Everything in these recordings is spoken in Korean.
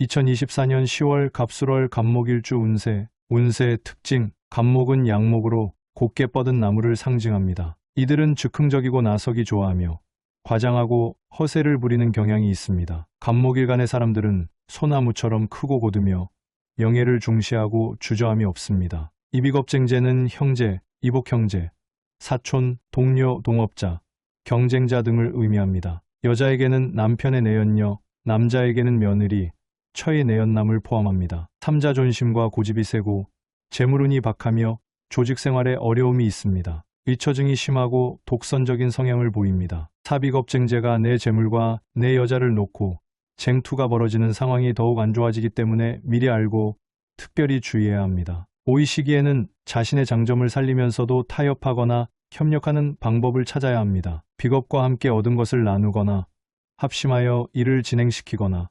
2024년 10월 갑술월 갑목일주 운세, 운세의 특징, 갑목은 양목으로 곱게 뻗은 나무를 상징합니다. 이들은 즉흥적이고 나서기 좋아하며 과장하고 허세를 부리는 경향이 있습니다. 갑목일간의 사람들은 소나무처럼 크고 고드며 명예를 중시하고 주저함이 없습니다. 이비겁쟁제는 형제, 이복형제, 사촌, 동료, 동업자, 경쟁자 등을 의미합니다. 여자에게는 남편의 내연녀, 남자에게는 며느리, 처의 내연남을 포함합니다. 삼자 존심과 고집이 세고 재물운이 박하며 조직 생활에 어려움이 있습니다. 의처증이 심하고 독선적인 성향을 보입니다. 사비겁쟁제가 내 재물과 내 여자를 놓고 쟁투가 벌어지는 상황이 더욱 안 좋아지기 때문에 미리 알고 특별히 주의해야 합니다. 오이 시기에는 자신의 장점을 살리면서도 타협하거나 협력하는 방법을 찾아야 합니다. 비겁과 함께 얻은 것을 나누거나 합심하여 일을 진행시키거나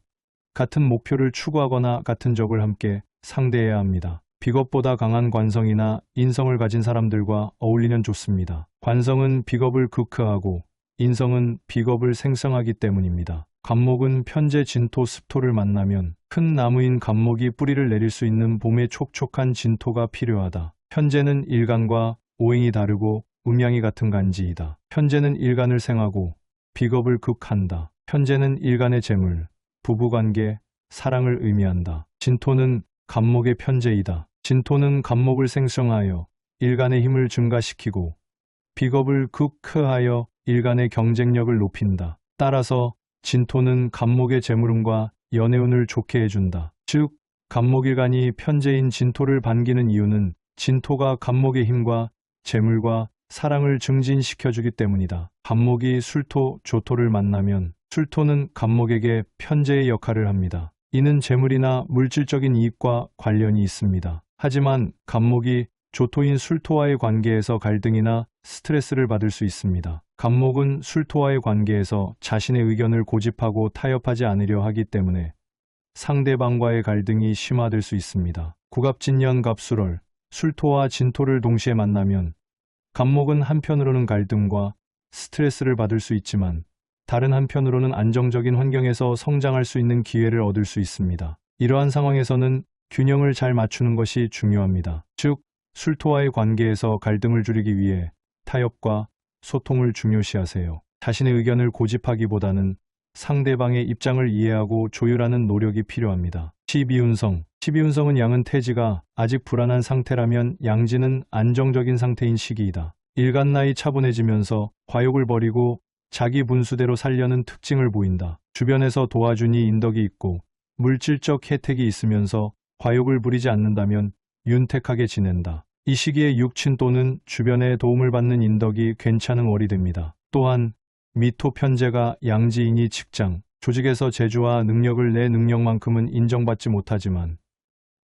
같은 목표를 추구하거나 같은 적을 함께 상대해야 합니다. 비겁보다 강한 관성이나 인성을 가진 사람들과 어울리면 좋습니다. 관성은 비겁을 극화하고 인성은 비겁을 생성하기 때문입니다. 갑목은 편제 진토 습토를 만나면 큰 나무인 갑목이 뿌리를 내릴 수 있는 봄의 촉촉한 진토가 필요하다. 편제는 일간과 오행이 다르고 음양이 같은 간지이다. 편제는 일간을 생하고 비겁을 극한다. 편제는 일간의 재물, 부부관계, 사랑을 의미한다. 진토는 갑목의 편제이다. 진토는 갑목을 생성하여 일간의 힘을 증가시키고 비겁을 극크하여 일간의 경쟁력을 높인다. 따라서 진토는 갑목의 재물운과 연애운을 좋게 해준다. 즉, 갑목일간이 편제인 진토를 반기는 이유는 진토가 갑목의 힘과 재물과 사랑을 증진시켜주기 때문이다. 갑목이 술토, 조토를 만나면 술토는 갑목에게 편제의 역할을 합니다. 이는 재물이나 물질적인 이익과 관련이 있습니다. 하지만 갑목이 조토인 술토와의 관계에서 갈등이나 스트레스를 받을 수 있습니다. 갑목은 술토와의 관계에서 자신의 의견을 고집하고 타협하지 않으려 하기 때문에 상대방과의 갈등이 심화될 수 있습니다. 구갑진년 갑술월, 술토와 진토를 동시에 만나면 갑목은 한편으로는 갈등과 스트레스를 받을 수 있지만 다른 한편으로는 안정적인 환경에서 성장할 수 있는 기회를 얻을 수 있습니다. 이러한 상황에서는 균형을 잘 맞추는 것이 중요합니다. 즉, 술토와의 관계에서 갈등을 줄이기 위해 타협과 소통을 중요시하세요. 자신의 의견을 고집하기보다는 상대방의 입장을 이해하고 조율하는 노력이 필요합니다. 12운성 12운성은 양은 태지가 아직 불안한 상태라면 양지는 안정적인 상태인 시기이다. 일간 나이 차분해지면서 과욕을 버리고 자기 분수대로 살려는 특징을 보인다. 주변에서 도와주니 인덕이 있고 물질적 혜택이 있으면서 과욕을 부리지 않는다면 윤택하게 지낸다. 이 시기에 육친 또는 주변의 도움을 받는 인덕이 괜찮은 월이 됩니다. 또한 미토 편제가 양지인이 직장, 조직에서 재주와 능력을 내 능력만큼은 인정받지 못하지만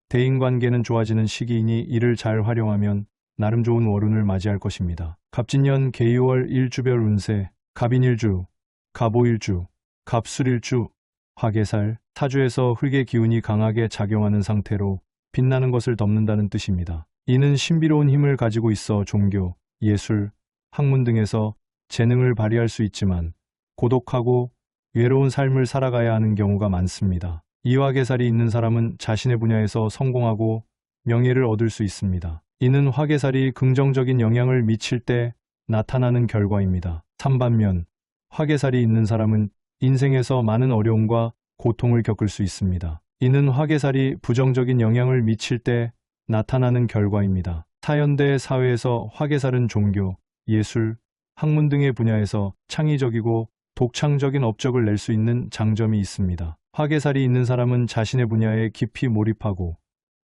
대인관계는 좋아지는 시기이니 이를 잘 활용하면 나름 좋은 월운을 맞이할 것입니다. 갑진년 개유월 일주별 운세, 갑인일주, 갑오일주, 갑술일주, 화계살, 사주에서 흙의 기운이 강하게 작용하는 상태로 빛나는 것을 덮는다는 뜻입니다. 이는 신비로운 힘을 가지고 있어 종교, 예술, 학문 등에서 재능을 발휘할 수 있지만 고독하고 외로운 삶을 살아가야 하는 경우가 많습니다. 이화계살이 있는 사람은 자신의 분야에서 성공하고 명예를 얻을 수 있습니다. 이는 화계살이 긍정적인 영향을 미칠 때 나타나는 결과입니다. 3반면 화계살이 있는 사람은 인생에서 많은 어려움과 고통을 겪을 수 있습니다. 이는 화계살이 부정적인 영향을 미칠 때 나타나는 결과입니다. 사현대 사회에서 화계살은 종교, 예술, 학문 등의 분야에서 창의적이고 독창적인 업적을 낼 수 있는 장점이 있습니다. 화계살이 있는 사람은 자신의 분야에 깊이 몰입하고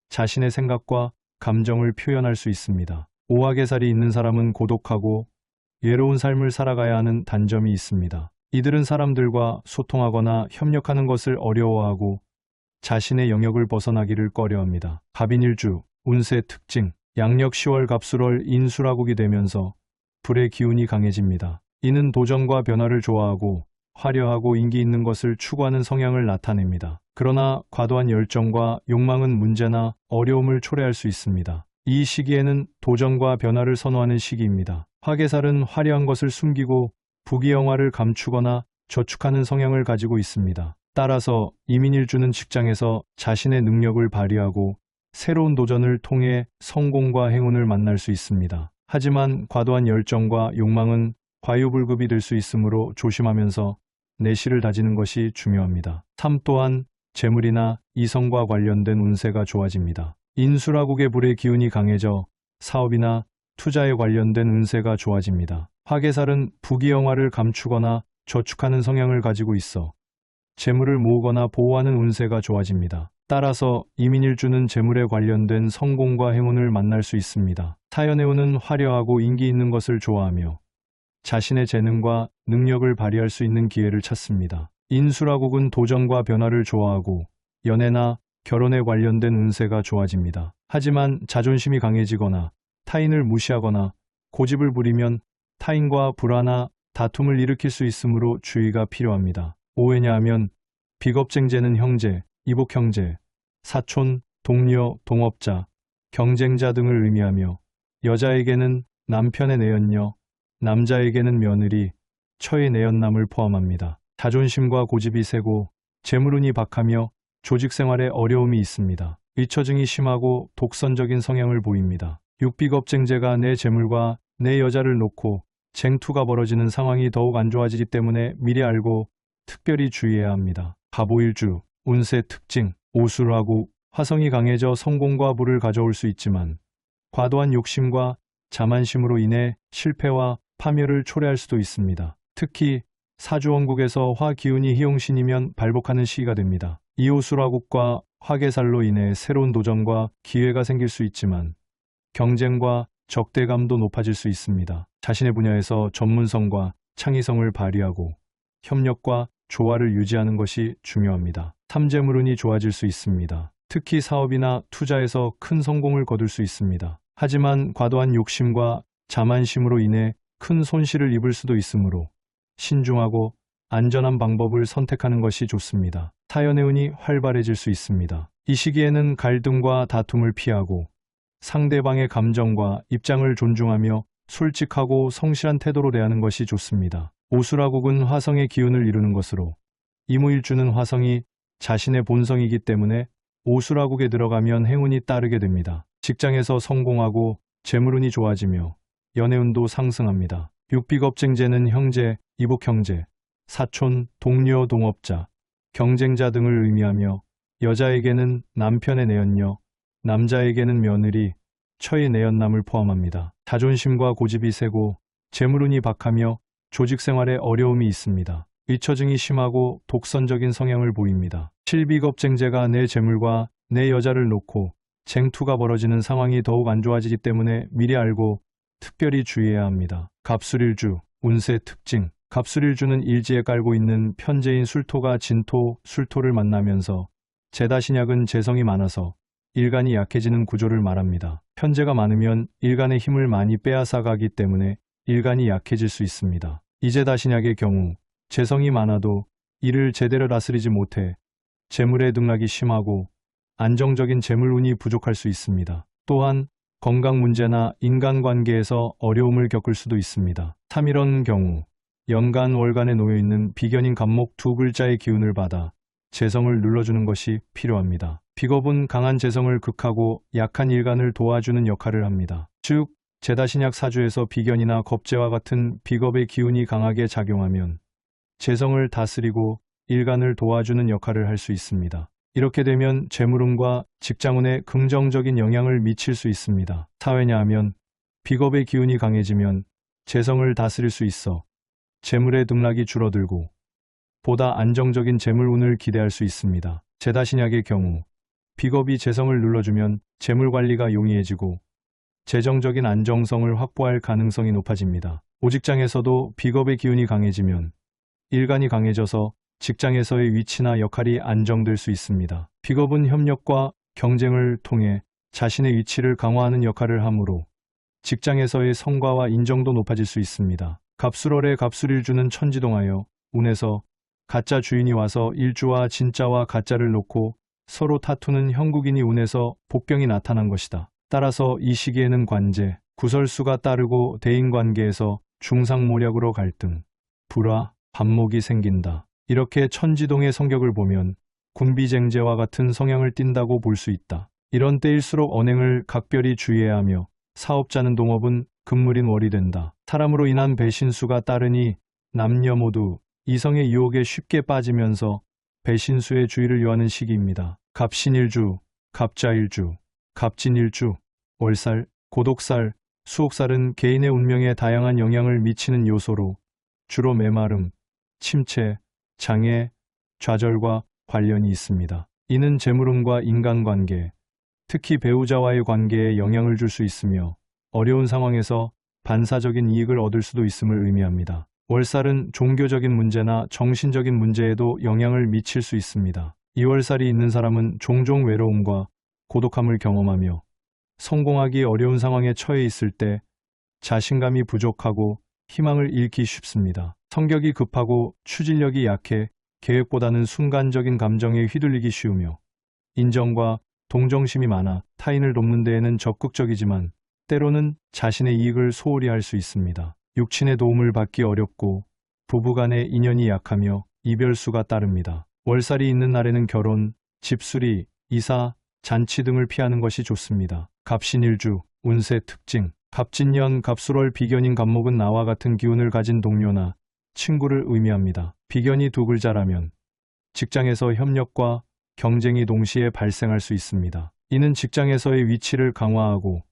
자신의 생각과 감정을 표현할 수 있습니다. 오화계살이 있는 사람은 고독하고 외로운 삶을 살아가야 하는 단점이 있습니다. 이들은 사람들과 소통하거나 협력하는 것을 어려워하고 자신의 영역을 벗어나기를 꺼려합니다. 갑인일주, 운세 특징, 양력 10월 갑술월 인수라국이 되면서 불의 기운이 강해집니다. 이는 도전과 변화를 좋아하고 화려하고 인기 있는 것을 추구하는 성향을 나타냅니다. 그러나 과도한 열정과 욕망은 문제나 어려움을 초래할 수 있습니다. 이 시기에는 도전과 변화를 선호하는 시기입니다. 화계살은 화려한 것을 숨기고 부귀영화를 감추거나 저축하는 성향을 가지고 있습니다. 따라서 이민일주는 직장에서 자신의 능력을 발휘하고 새로운 도전을 통해 성공과 행운을 만날 수 있습니다. 하지만 과도한 열정과 욕망은 과유불급이 될 수 있으므로 조심하면서 내실을 다지는 것이 중요합니다. 삶 또한 재물이나 이성과 관련된 운세가 좋아집니다. 인수라국의 불의 기운이 강해져 사업이나 투자에 관련된 운세가 좋아집니다. 화계살은 부귀영화를 감추거나 저축하는 성향을 가지고 있어 재물을 모으거나 보호하는 운세가 좋아집니다. 따라서 이민일주는 재물에 관련된 성공과 행운을 만날 수 있습니다. 사연해오는 화려하고 인기 있는 것을 좋아하며 자신의 재능과 능력을 발휘할 수 있는 기회를 찾습니다. 인수라국은 도전과 변화를 좋아하고 연애나 결혼에 관련된 운세가 좋아집니다. 하지만 자존심이 강해지거나 타인을 무시하거나 고집을 부리면 타인과 불화나 다툼을 일으킬 수 있으므로 주의가 필요합니다. 오해냐 하면 비겁쟁제는 형제, 이복형제, 사촌, 동료, 동업자, 경쟁자 등을 의미하며 여자에게는 남편의 내연녀, 남자에게는 며느리, 처의 내연남을 포함합니다. 자존심과 고집이 세고 재물운이 박하며 조직 생활에 어려움이 있습니다. 의처증이 심하고 독선적인 성향을 보입니다. 육비겁쟁제가 내 재물과 내 여자를 놓고 쟁투가 벌어지는 상황이 더욱 안 좋아지기 때문에 미리 알고 특별히 주의해야 합니다. 가보일주, 운세 특징, 오술하고 화성이 강해져 성공과 부를 가져올 수 있지만 과도한 욕심과 자만심으로 인해 실패와 파멸을 초래할 수도 있습니다. 특히 사주원국에서 화 기운이 희용신이면 발복하는 시기가 됩니다. 이오수라국과 화계살로 인해 새로운 도전과 기회가 생길 수 있지만 경쟁과 적대감도 높아질 수 있습니다. 자신의 분야에서 전문성과 창의성을 발휘하고 협력과 조화를 유지하는 것이 중요합니다. 탐재물운이 좋아질 수 있습니다. 특히 사업이나 투자에서 큰 성공을 거둘 수 있습니다. 하지만 과도한 욕심과 자만심으로 인해 큰 손실을 입을 수도 있으므로 신중하고 안전한 방법을 선택하는 것이 좋습니다. 사연의 운이 활발해질 수 있습니다. 이 시기에는 갈등과 다툼을 피하고 상대방의 감정과 입장을 존중하며 솔직하고 성실한 태도로 대하는 것이 좋습니다. 오수라국은 화성의 기운을 이루는 것으로 이무일주는 화성이 자신의 본성이기 때문에 오수라국에 들어가면 행운이 따르게 됩니다. 직장에서 성공하고 재물운이 좋아지며 연애운도 상승합니다. 육비겁쟁제는 형제, 이복형제, 사촌, 동료, 동업자, 경쟁자 등을 의미하며 여자에게는 남편의 내연녀, 남자에게는 며느리, 처의 내연남을 포함합니다. 자존심과 고집이 세고 재물운이 박하며 조직 생활에 어려움이 있습니다. 의처증이 심하고 독선적인 성향을 보입니다. 실비겁쟁제가 내 재물과 내 여자를 놓고 쟁투가 벌어지는 상황이 더욱 안 좋아지기 때문에 미리 알고 특별히 주의해야 합니다. 갑술일주, 운세 특징 갑술일주는 일지에 깔고 있는 편재인 술토가 진토, 술토를 만나면서 제다신약은 재성이 많아서 일간이 약해지는 구조를 말합니다. 편재가 많으면 일간의 힘을 많이 빼앗아 가기 때문에 일간이 약해질 수 있습니다. 이제다신약의 경우 재성이 많아도 이를 제대로 다스리지 못해 재물의 등락이 심하고 안정적인 재물운이 부족할 수 있습니다. 또한 건강 문제나 인간관계에서 어려움을 겪을 수도 있습니다. 3일원 경우 연간 월간에 놓여 있는 비견인 간목 두 글자의 기운을 받아 재성을 눌러주는 것이 필요합니다. 비겁은 강한 재성을 극하고 약한 일간을 도와주는 역할을 합니다. 즉, 제다신약 사주에서 비견이나 겁재와 같은 비겁의 기운이 강하게 작용하면 재성을 다스리고 일간을 도와주는 역할을 할 수 있습니다. 이렇게 되면 재물운과 직장운에 긍정적인 영향을 미칠 수 있습니다. 사회냐 하면 비겁의 기운이 강해지면 재성을 다스릴 수 있어 재물의 등락이 줄어들고 보다 안정적인 재물운을 기대할 수 있습니다. 제다신약의 경우 비겁이 재성을 눌러주면 재물 관리가 용이해지고 재정적인 안정성을 확보할 가능성이 높아집니다. 오직장에서도 비겁의 기운이 강해지면 일간이 강해져서 직장에서의 위치나 역할이 안정될 수 있습니다. 비겁은 협력과 경쟁을 통해 자신의 위치를 강화하는 역할을 하므로 직장에서의 성과와 인정도 높아질 수 있습니다. 갑술월에 갑술일 주는 천지동하여 운에서 가짜 주인이 와서 일주와 진짜와 가짜를 놓고 서로 타투는 형국인이 운에서 복병이 나타난 것이다. 따라서 이 시기에는 관제, 구설수가 따르고 대인관계에서 중상모략으로 갈등, 불화, 반목이 생긴다. 이렇게 천지동의 성격을 보면 군비쟁제와 같은 성향을 띈다고 볼 수 있다. 이런 때일수록 언행을 각별히 주의해야 하며 사업자는 동업은 금물인 월이 된다. 사람으로 인한 배신수가 따르니 남녀 모두 이성의 유혹에 쉽게 빠지면서 배신수의 주의를 요하는 시기입니다. 갑신일주, 갑자일주, 갑진일주, 월살, 고독살, 수옥살은 개인의 운명에 다양한 영향을 미치는 요소로 주로 메마름, 침체, 장애, 좌절과 관련이 있습니다. 이는 재물운과 인간관계, 특히 배우자와의 관계에 영향을 줄 수 있으며 어려운 상황에서 반사적인 이익을 얻을 수도 있음을 의미합니다. 월살은 종교적인 문제나 정신적인 문제에도 영향을 미칠 수 있습니다. 이 월살이 있는 사람은 종종 외로움과 고독함을 경험하며 성공하기 어려운 상황에 처해 있을 때 자신감이 부족하고 희망을 잃기 쉽습니다. 성격이 급하고 추진력이 약해 계획보다는 순간적인 감정에 휘둘리기 쉬우며 인정과 동정심이 많아 타인을 돕는 데에는 적극적이지만 때로는 자신의 이익을 소홀히 할 수 있습니다. 육친의 도움을 받기 어렵고 부부간의 인연이 약하며 이별수가 따릅니다. 월살이 있는 날에는 결혼, 집수리, 이사, 잔치 등을 피하는 것이 좋습니다. 갑신일주, 운세 특징, 갑진년, 갑술월 비견인 갑목은 나와 같은 기운을 가진 동료나 친구를 의미합니다. 비견이 두 글자라면 직장에서 협력과 경쟁이 동시에 발생할 수 있습니다. 이는 직장에서의 위치를 강화하고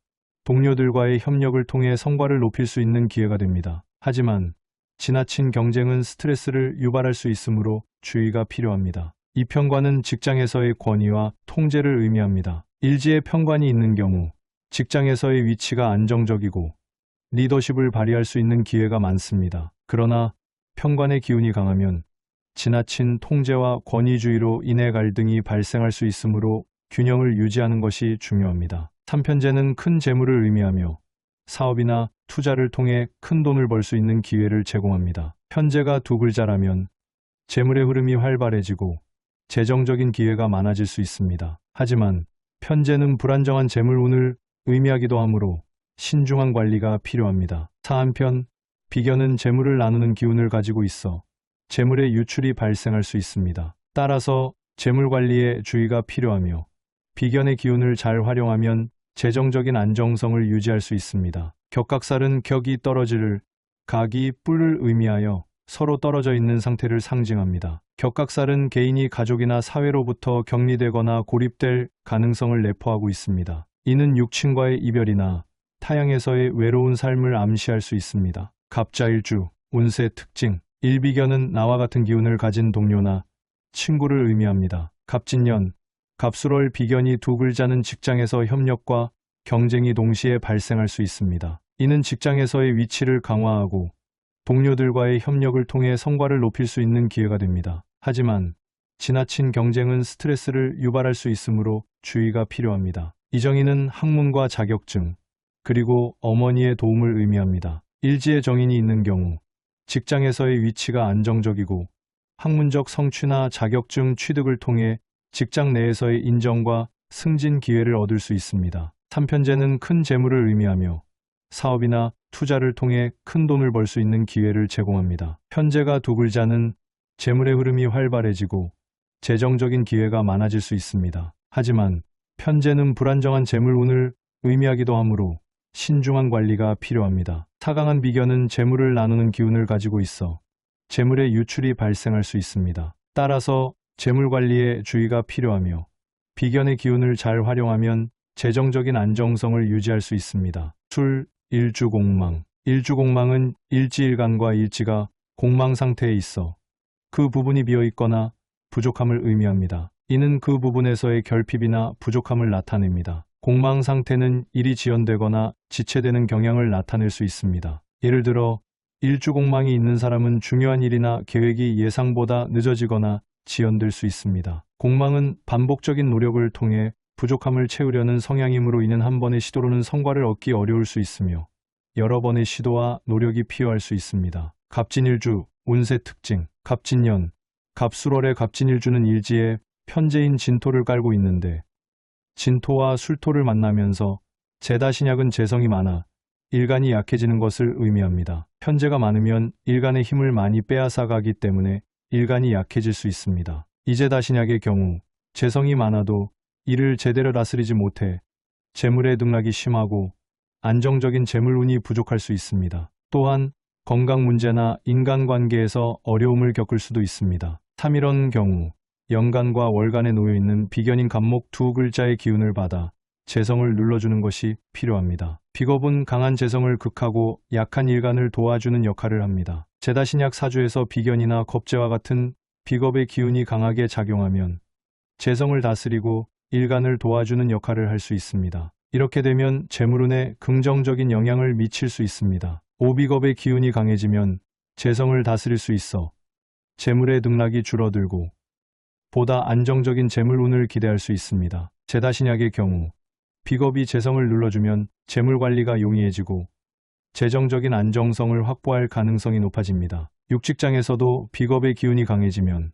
동료들과의 협력을 통해 성과를 높일 수 있는 기회가 됩니다. 하지만 지나친 경쟁은 스트레스를 유발할 수 있으므로 주의가 필요합니다. 이 편관은 직장에서의 권위와 통제를 의미합니다. 일지에 편관이 있는 경우 직장에서의 위치가 안정적이고 리더십을 발휘할 수 있는 기회가 많습니다. 그러나 편관의 기운이 강하면 지나친 통제와 권위주의로 인해 갈등이 발생할 수 있으므로 균형을 유지하는 것이 중요합니다. 3편제는 큰 재물을 의미하며 사업이나 투자를 통해 큰 돈을 벌 수 있는 기회를 제공합니다. 편제가 두 글자라면 재물의 흐름이 활발해지고 재정적인 기회가 많아질 수 있습니다. 하지만 편제는 불안정한 재물운을 의미하기도 하므로 신중한 관리가 필요합니다. 사한편, 비견은 재물을 나누는 기운을 가지고 있어 재물의 유출이 발생할 수 있습니다. 따라서 재물 관리에 주의가 필요하며 비견의 기운을 잘 활용하면 재정적인 안정성을 유지할 수 있습니다. 격각살은 격이 떨어지를, 각이 뿔을 의미하여 서로 떨어져 있는 상태를 상징합니다. 격각살은 개인이 가족이나 사회로부터 격리되거나 고립될 가능성을 내포하고 있습니다. 이는 육친과의 이별이나 타향에서의 외로운 삶을 암시할 수 있습니다. 갑자일주, 운세 특징, 일비견은 나와 같은 기운을 가진 동료나 친구를 의미합니다. 갑진년, 갑술월 비견이 두 글자는 직장에서 협력과 경쟁이 동시에 발생할 수 있습니다. 이는 직장에서의 위치를 강화하고 동료들과의 협력을 통해 성과를 높일 수 있는 기회가 됩니다. 하지만 지나친 경쟁은 스트레스를 유발할 수 있으므로 주의가 필요합니다. 이정인은 학문과 자격증, 그리고 어머니의 도움을 의미합니다. 일지의 정인이 있는 경우 직장에서의 위치가 안정적이고 학문적 성취나 자격증 취득을 통해 직장 내에서의 인정과 승진 기회를 얻을 수 있습니다. 3편제는 큰 재물을 의미하며 사업이나 투자를 통해 큰 돈을 벌 수 있는 기회를 제공합니다. 편제가 두 글자는 재물의 흐름이 활발해지고 재정적인 기회가 많아질 수 있습니다. 하지만 편제는 불안정한 재물운을 의미하기도 하므로 신중한 관리가 필요합니다. 사강한 비견은 재물을 나누는 기운을 가지고 있어 재물의 유출이 발생할 수 있습니다. 따라서 재물 관리에 주의가 필요하며 비견의 기운을 잘 활용하면 재정적인 안정성을 유지할 수 있습니다. 술, 일주공망. 일주공망은 일지일간과 일지가 공망 상태에 있어 그 부분이 비어 있거나 부족함을 의미합니다. 이는 그 부분에서의 결핍이나 부족함을 나타냅니다. 공망 상태는 일이 지연되거나 지체되는 경향을 나타낼 수 있습니다. 예를 들어 일주공망이 있는 사람은 중요한 일이나 계획이 예상보다 늦어지거나 지연될 수 있습니다. 공망은 반복적인 노력을 통해 부족함을 채우려는 성향이므로 이는 한 번의 시도로는 성과를 얻기 어려울 수 있으며 여러 번의 시도와 노력이 필요할 수 있습니다. 갑진일주, 운세 특징, 갑진년, 갑술월의 갑진일주는 일지에 편제인 진토를 깔고 있는데 진토와 술토를 만나면서 제다신약은 재성이 많아 일간이 약해지는 것을 의미합니다. 편제가 많으면 일간의 힘을 많이 빼앗아가기 때문에 일간이 약해질 수 있습니다. 이제다 신약의 경우 재성이 많아도 이를 제대로 다스리지 못해 재물의 등락이 심하고 안정적인 재물운이 부족할 수 있습니다. 또한 건강 문제나 인간관계에서 어려움을 겪을 수도 있습니다. 3일원 경우 연간과 월간에 놓여 있는 비견인 간목 두 글자의 기운을 받아 재성을 눌러주는 것이 필요합니다. 비겁은 강한 재성을 극하고 약한 일간을 도와주는 역할을 합니다. 제다신약 사주에서 비견이나 겁재와 같은 비겁의 기운이 강하게 작용하면 재성을 다스리고 일간을 도와주는 역할을 할 수 있습니다. 이렇게 되면 재물운에 긍정적인 영향을 미칠 수 있습니다. 오비겁의 기운이 강해지면 재성을 다스릴 수 있어 재물의 등락이 줄어들고 보다 안정적인 재물운을 기대할 수 있습니다. 제다신약의 경우 비겁이 재성을 눌러주면 재물 관리가 용이해지고 재정적인 안정성을 확보할 가능성이 높아집니다. 육직장에서도 비겁의 기운이 강해지면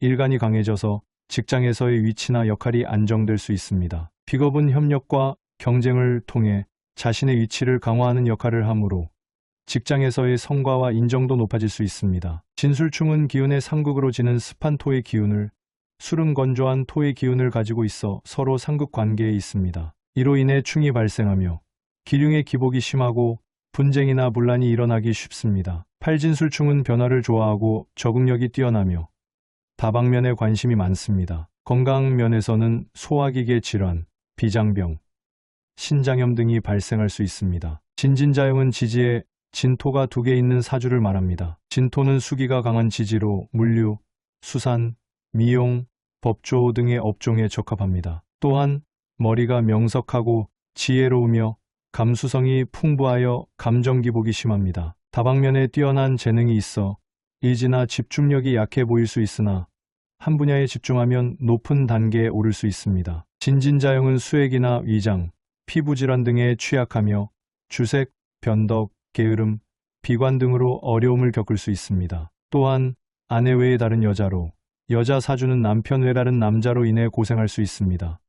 일간이 강해져서 직장에서의 위치나 역할이 안정될 수 있습니다. 비겁은 협력과 경쟁을 통해 자신의 위치를 강화하는 역할을 하므로 직장에서의 성과와 인정도 높아질 수 있습니다. 진술충은 기운의 상극으로 지는 습한 토의 기운을 술은 건조한 토의 기운을 가지고 있어 서로 상극 관계에 있습니다. 이로 인해 충이 발생하며 기륭의 기복이 심하고 분쟁이나 분란이 일어나기 쉽습니다. 팔진술충은 변화를 좋아하고 적응력이 뛰어나며 다방면에 관심이 많습니다. 건강 면에서는 소화기계 질환, 비장병, 신장염 등이 발생할 수 있습니다. 진진자용은 지지에 진토가 두 개 있는 사주를 말합니다. 진토는 수기가 강한 지지로 물류, 수산, 미용, 법조 등의 업종에 적합합니다. 또한 머리가 명석하고 지혜로우며 감수성이 풍부하여 감정 기복이 심합니다. 다방면에 뛰어난 재능이 있어 의지나 집중력이 약해 보일 수 있으나 한 분야에 집중하면 높은 단계에 오를 수 있습니다. 진진자형은 수액이나 위장, 피부질환 등에 취약하며 주색, 변덕, 게으름, 비관 등으로 어려움을 겪을 수 있습니다. 또한 아내 외의 다른 여자로 여자 사주는 남편 외라는 남자로 인해 고생할 수 있습니다.